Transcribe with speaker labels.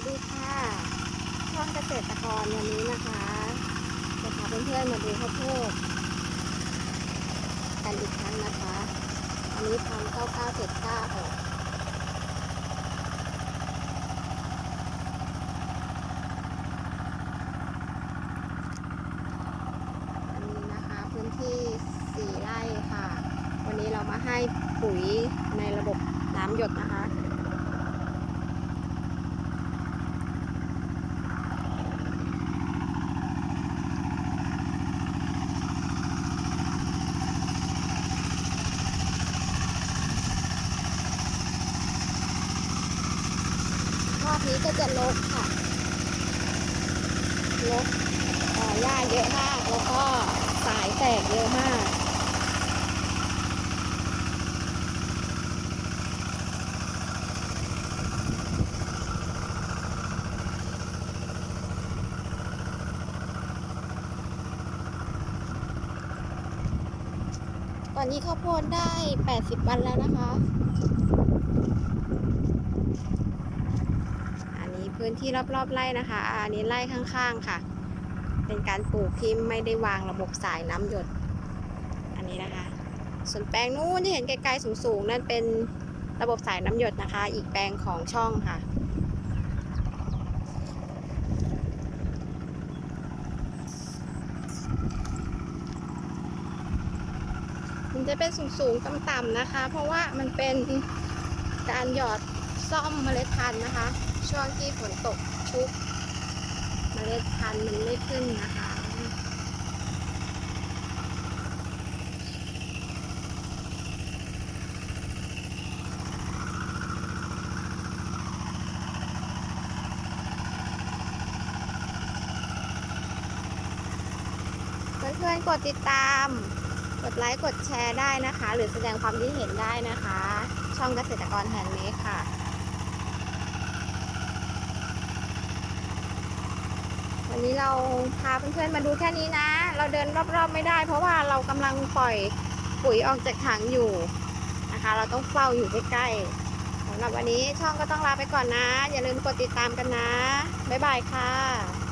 Speaker 1: วัสดีค่ะช่องเกษตรกรวันนี้นะคะจะพาเพื่อนๆมาดูข้าวโพดกันอีกครั้งนะคะ อันนี้พันเก้าเก้าเจ็ดเก้าอันนี้นะคะพื้นที่สี่ไร่ค่ะ วันนี้เรามาให้ปุ๋ยในระบบน้ำหยดนะคะ ร อบนี้ก็จะลกค่ะลกเอ่อหญ้าเยอะมาก แล้วก็สายแตกเยอะมากตอนนี้ข้าวโพดได้ 80 วันแล้วนะคะ พื้นที่รอบๆไร่นะคะอันนี้ไร่ข้างๆค่ะ เป็นการปลูกที่ไม่ได้วางระบบสายน้ำหยด อันนี้นะคะ ส่วนแปลงนู้นที่เห็นไกลๆสูงๆ นั่นเป็นระบบสายน้ำหยดนะคะ อีกแปลงของช่องค่ะมันจะเป็นสูงๆ ต่ำๆนะคะ เพราะว่ามันเป็นการหยอด ซ่อมเมล็ดพันธุ์นะคะ ช่วงที่ฝนตกชุบเมล็ดพันธุ์มันไม่ขึ้นนะคะเพื่อนๆกดติดตาม กดไลค์ กดแชร์ได้นะคะ หรือแสดงความคิดเห็นได้นะคะ ช่องเกษตรกรแฮนด์เมดค่ะ วันนี้เราพาเพื่อนๆมาดูแค่นี้นะ เราเดินรอบๆไม่ได้ เพราะว่าเรากำลังปล่อยปุ๋ยออกจากถังอยู่นะคะ เราต้องเฝ้าอยู่ใกล้ๆสำหรับวันนี้ช่องก็ต้องลาไปก่อนนะ อย่าลืมกดติดตามกันนะ บ๊ายบายค่ะ